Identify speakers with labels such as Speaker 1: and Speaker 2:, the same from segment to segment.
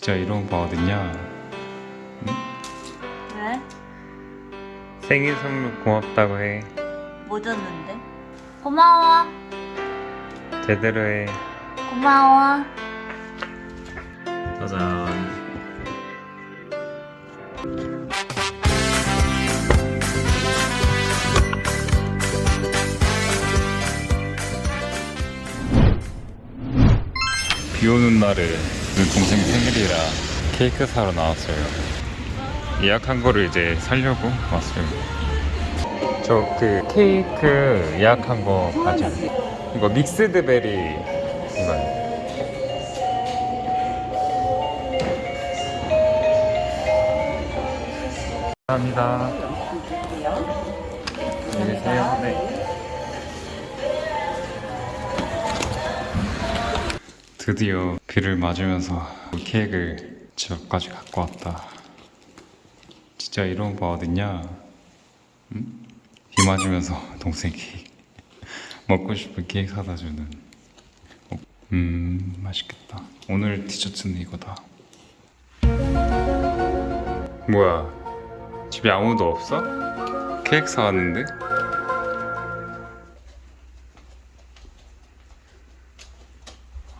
Speaker 1: 진짜 이런 거 어딨냐?
Speaker 2: 왜?
Speaker 1: 생일 선물 고맙다고 해.
Speaker 2: 뭐 줬는데? 고마워.
Speaker 1: 제대로 해.
Speaker 2: 고마워.
Speaker 1: 짜잔. 비 오는 날에 오늘 동생 생일이라 케이크 사러 나왔어요. 예약한 거를 이제 살려고 왔어요. 저 그 케이크 예약한 거 가져. 이거 믹스드 베리 이거. 감사합니다. 안녕히 계세요. 네. 드디어 비를 맞으면서 케이크를 집 앞까지 갖고 왔다. 진짜 이런 거 어딨냐? 응? 비 맞으면서 동생이 먹고 싶은 케이크 사다 주는. 어, 음 맛있겠다. 오늘 디저트는 이거다. 뭐야? 집에 아무도 없어? 케이크 사왔는데?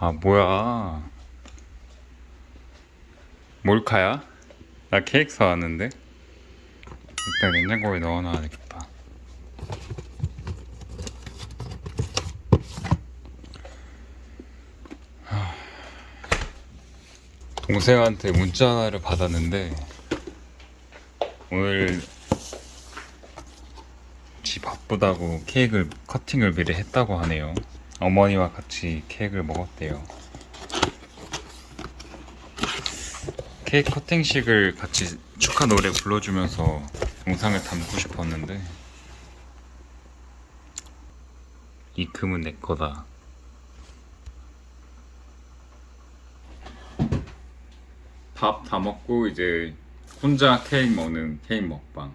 Speaker 1: 아 뭐야 몰카야? 나 케이크 사왔는데? 일단 냉장고에 넣어놔야 되겠다 하, 동생한테 문자 하나를 받았는데 오늘 지 바쁘다고 케이크를 커팅을 미리 했다고 하네요. 어머니와 같이 케이크를 먹었대요. 케이크 커팅식을 같이 축하 노래 불러주면서 영상을 담고 싶었는데 이 금은 내 거다. 밥 다 먹고 이제 혼자 케이크 먹는 케이크 먹방.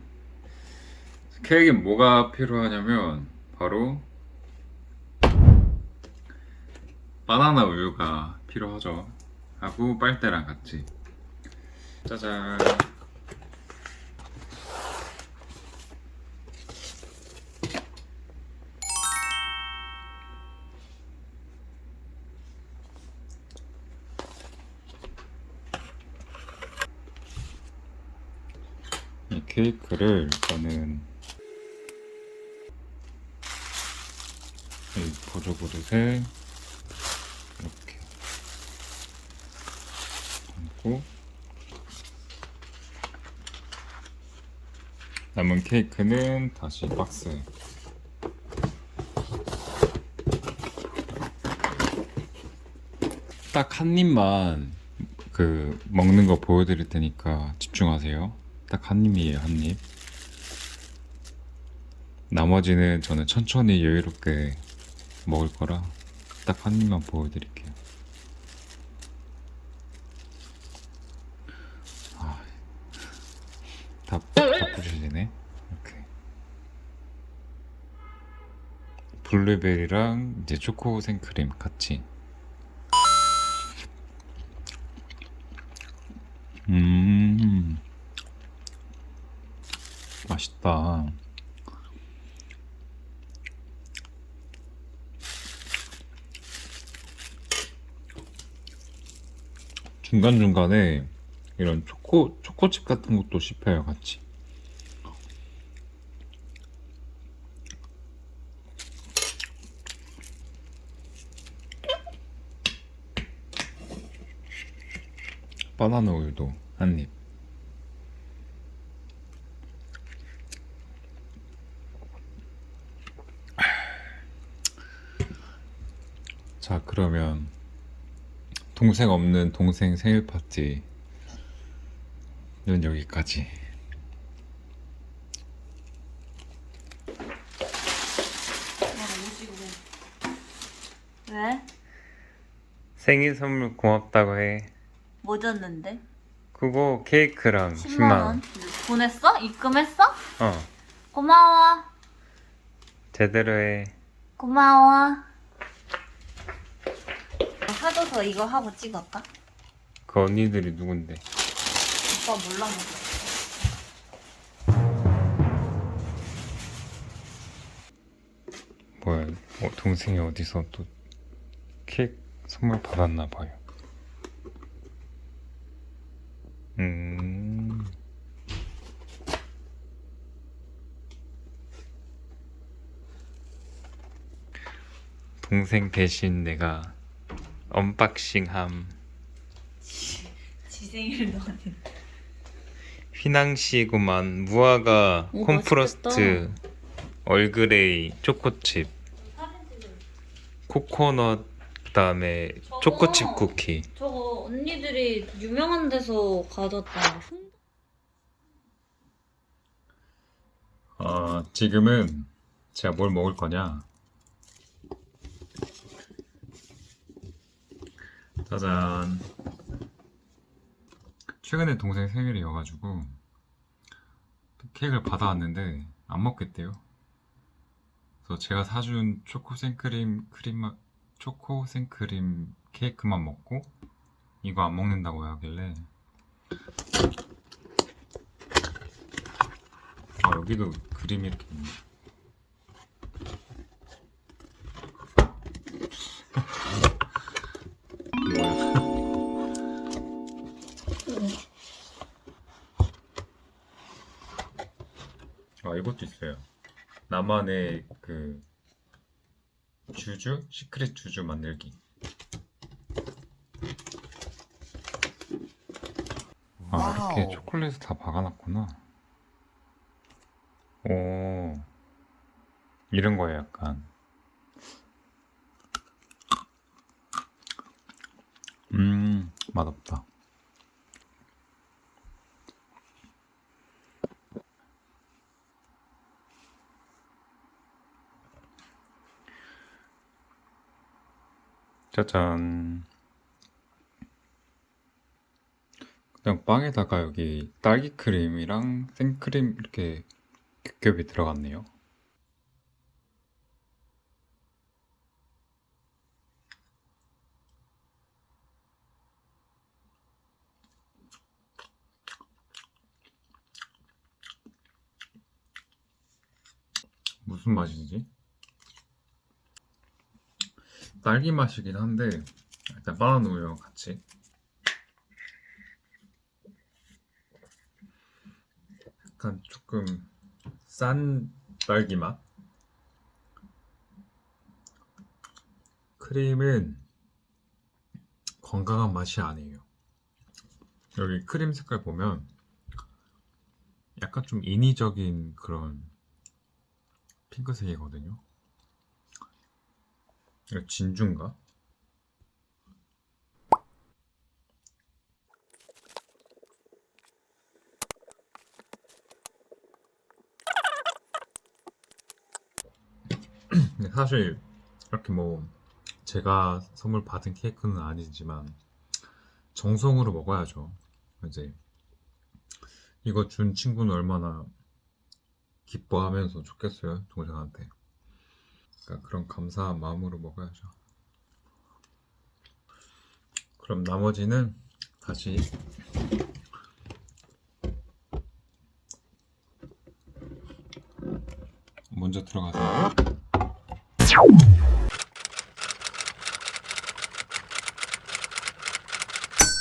Speaker 1: 케이크에 뭐가 필요하냐면 바로 바나나 우유가 필요하죠. 하고 빨대랑 같이. 짜잔. 이 케이크를 저는 이 보조 그릇에 이렇게 얹고 남은 케이크는 다시 박스에 딱 한 입만 그 먹는 거 보여드릴 테니까 집중하세요. 딱 한 입이에요, 한 입. 나머지는 저는 천천히 여유롭게 먹을 거라 딱 한 입만 보여드릴게요. 아, 다, 다 부셔지네. 이렇게. 블루베리랑 이제 초코 생크림 같이. 음, 맛있다. 중간중간에 이런 초코, 초코칩 같은 것도 씹혀요, 같이. 바나나 우유도 한 입. 자, 그러면 동생 없는 동생 생일 파티는 여기까지.
Speaker 2: 왜?
Speaker 1: 생일 선물 고맙다고 해.
Speaker 2: 뭐 줬는데?
Speaker 1: 그거 케이크랑 10만
Speaker 2: 10만
Speaker 1: 원.
Speaker 2: 원. 보냈어? 입금했어?
Speaker 1: 어,
Speaker 2: 고마워.
Speaker 1: 제대로 해.
Speaker 2: 고마워. 사줘서 이거 하고 찍을까?
Speaker 1: 그 언니들이 누군데?
Speaker 2: 오빠 몰라 먹어.
Speaker 1: 뭐야? 어, 동생이 어디서 또 케이크 선물 받았나 봐요. 음. 동생 대신 내가 언박싱함.
Speaker 2: 지 생일도 아닌데.
Speaker 1: 휘낭시구만 무화과
Speaker 2: 오,
Speaker 1: 콘프로스트 얼그레이 초코칩 코코넛 그다음에. 초코칩 쿠키
Speaker 2: 저거 언니들이 유명한 데서 가졌다.
Speaker 1: 어, 지금은 제가 뭘 먹을 거냐? 짜잔. 최근에 동생 생일이어가지고 케이크를 받아왔는데 안 먹겠대요. 그래서 제가 사준 초코 생크림 크림 맛- 초코 생크림 케이크만 먹고 이거 안 먹는다고 하길래. 아 여기도 그림이 이렇게 있네. 아 이것도 있어요. 나만의 그 주주? 시크릿 주주 만들기 아 이렇게
Speaker 3: 와우.
Speaker 1: 초콜릿을 다 박아놨구나. 오. 이런 거예요 약간. 음 맛없다. 짜잔 그냥 빵에다가 여기 딸기 크림이랑 생크림 이렇게 겹겹이 들어갔네요. 무슨 맛이지? 딸기 맛이긴 한데 일단 바나나 우유랑 같이 약간 조금 싼 딸기 맛. 크림은 건강한 맛이 아니에요. 여기 크림 색깔 보면 약간 좀 인위적인 그런 핑크색이거든요. 이거 진주인가? 근데 사실 이렇게 뭐 제가 선물 받은 케이크는 아니지만 정성으로 먹어야죠. 이제 이거 준 친구는 얼마나 기뻐하면서 좋겠어요, 동생한테. 그러니까 그런 감사한 마음으로 먹어야죠. 그럼 나머지는 다시 먼저 들어가서 you